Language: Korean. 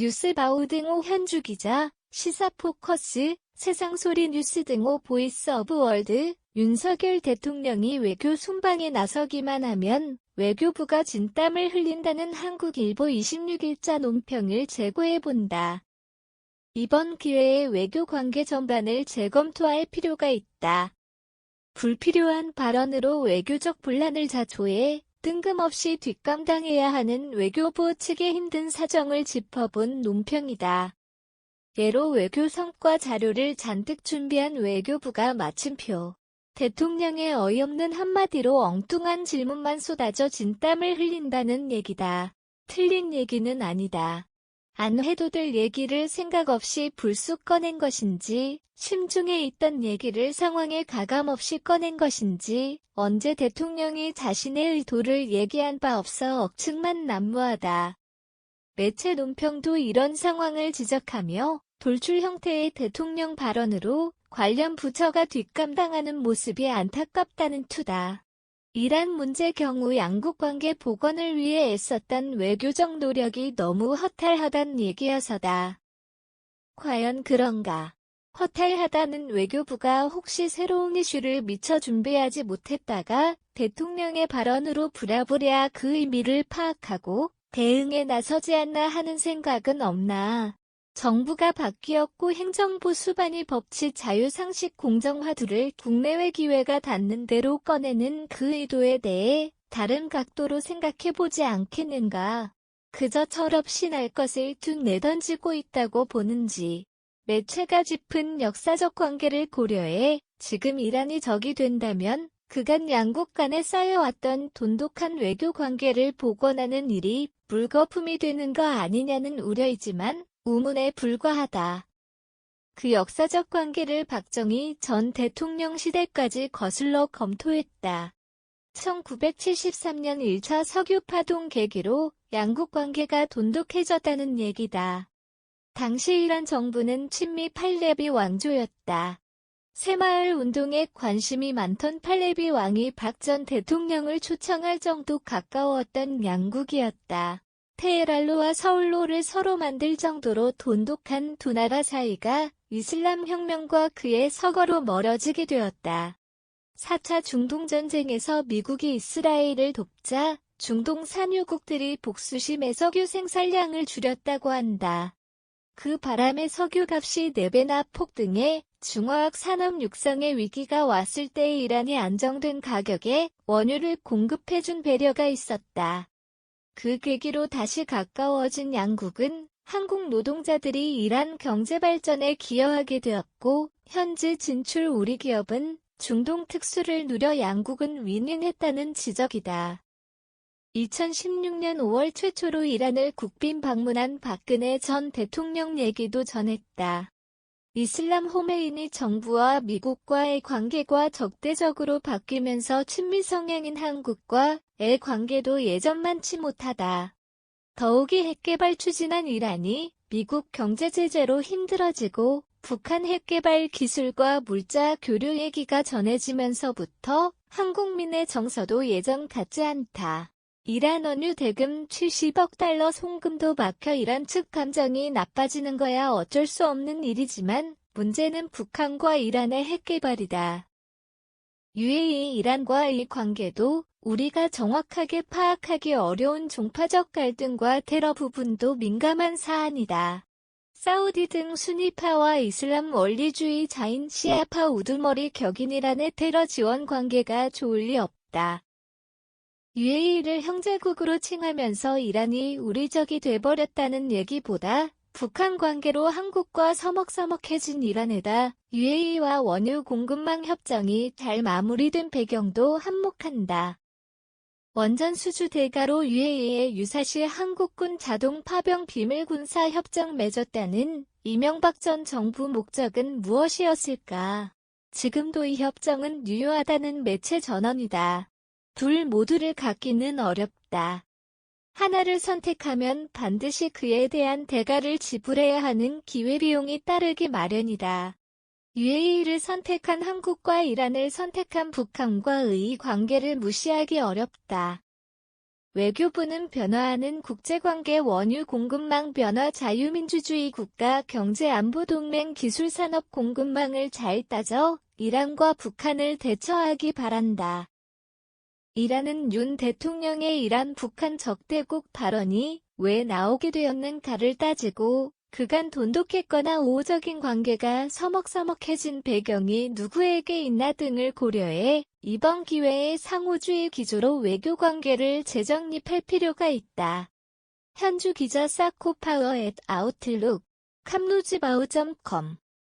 뉴스바우 등호 현주 기자, 시사포커스, 세상소리 뉴스 등호 보이스 오브 월드, 윤석열 대통령이 외교 순방에 나서기만 하면 외교부가 진땀을 흘린다는 한국일보 26일자 논평을 제고해본다. 이번 기회에 외교 관계 전반을 재검토할 필요가 있다. 불필요한 발언으로 외교적 분란을 자초해 뜬금없이 뒷감당해야 하는 외교부 측의 힘든 사정을 짚어본 논평이다. 예로 외교 성과 자료를 잔뜩 준비한 외교부가 마침표. 대통령의 어이없는 한마디로 엉뚱한 질문만 쏟아져 진땀을 흘린다는 얘기다. 틀린 얘기는 아니다. 안 해도 될 얘기를 생각 없이 불쑥 꺼낸 것인지, 심중에 있던 얘기를 상황에 가감 없이 꺼낸 것인지, 언제 대통령이 자신의 의도를 얘기한 바 없어 억측만 난무하다. 매체 논평도 이런 상황을 지적하며 돌출 형태의 대통령 발언으로 관련 부처가 뒷감당하는 모습이 안타깝다는 투다. 이란 문제 경우 양국 관계 복원을 위해 애썼던 외교적 노력이 너무 허탈하단 얘기여서다. 과연 그런가? 허탈하다는 외교부가 혹시 새로운 이슈를 미처 준비하지 못했다가 대통령의 발언으로 부랴부랴 그 의미를 파악하고 대응에 나서지 않나 하는 생각은 없나. 정부가 바뀌었고 행정부 수반이 법치 자유상식 공정화두를 국내외 기회가 닿는 대로 꺼내는 그 의도에 대해 다른 각도로 생각해보지 않겠는가. 그저 철없이 날 것을 툭 내던지고 있다고 보는지. 매체가 짚은 역사적 관계를 고려해 지금 이란이 적이 된다면 그간 양국 간에 쌓여왔던 돈독한 외교 관계를 복원하는 일이 물거품이 되는 거 아니냐는 우려이지만 우문에 불과하다. 그 역사적 관계를 박정희 전 대통령 시대까지 거슬러 검토했다. 1973년 1차 석유 파동 계기로 양국 관계가 돈독해졌다는 얘기다. 당시 이란 정부는 친미 팔레비 왕조였다. 새마을 운동에 관심이 많던 팔레비 왕이 박 전 대통령을 초청할 정도 가까웠던 양국이었다. 테헤랄로와 서울로를 서로 만들 정도로 돈독한 두 나라 사이가 이슬람 혁명과 그의 서거로 멀어지게 되었다. 4차 중동전쟁에서 미국이 이스라엘을 돕자 중동 산유국들이 복수심에 석유 생산량을 줄였다고 한다. 그 바람에 석유값이 4배나 폭등해 중화학 산업 육성의 위기가 왔을 때 이란이 안정된 가격에 원유를 공급해준 배려가 있었다. 그 계기로 다시 가까워진 양국은 한국 노동자들이 이란 경제 발전에 기여하게 되었고 현지 진출 우리 기업은 중동 특수를 누려 양국은 윈윈했다는 지적이다. 2016년 5월 최초로 이란을 국빈 방문한 박근혜 전 대통령 얘기도 전했다. 이슬람 호메이니 정부와 미국과의 관계가 적대적으로 바뀌면서 친미 성향인 한국과의 관계도 예전만치 못하다. 더욱이 핵개발 추진한 이란이 미국 경제 제재로 힘들어지고 북한 핵개발 기술과 물자 교류 얘기가 전해지면서부터 한국민의 정서도 예전 같지 않다. 이란 원유 대금 70억 달러 송금도 막혀 이란 측 감정이 나빠지는 거야 어쩔 수 없는 일이지만 문제는 북한과 이란의 핵개발이다. UAE 이란과의 관계도 우리가 정확하게 파악하기 어려운 종파적 갈등과 테러 부분도 민감한 사안이다. 사우디 등 순위파와 이슬람 원리주의자인 시아파 우두머리 격인 이란의 테러 지원 관계가 좋을 리 없다. UAE를 형제국으로 칭하면서 이란이 우리 적이 돼버렸다는 얘기보다 북한 관계로 한국과 서먹서먹해진 이란에다 UAE와 원유 공급망 협정이 잘 마무리된 배경도 한몫한다. 원전 수주 대가로 UAE에 유사시 한국군 자동 파병 비밀 군사 협정 맺었다는 이명박 전 정부 목적은 무엇이었을까? 지금도 이 협정은 유효하다는 매체 전언이다. 둘 모두를 갖기는 어렵다. 하나를 선택하면 반드시 그에 대한 대가를 지불해야 하는 기회비용이 따르기 마련이다. UAE를 선택한 한국과 이란을 선택한 북한과의 관계를 무시하기 어렵다. 외교부는 변화하는 국제관계 원유 공급망 변화 자유민주주의 국가 경제안보동맹 기술산업 공급망을 잘 따져 이란과 북한을 대처하기 바란다. 이라는 윤 대통령의 이란 북한 적대국 발언이 왜 나오게 되었는가를 따지고 그간 돈독했거나 우호적인 관계가 서먹서먹해진 배경이 누구에게 있나 등을 고려해 이번 기회에 상호주의 기조로 외교 관계를 재정립할 필요가 있다. 현주 기자 사코파워 앳 아웃룩 캄루지바우.com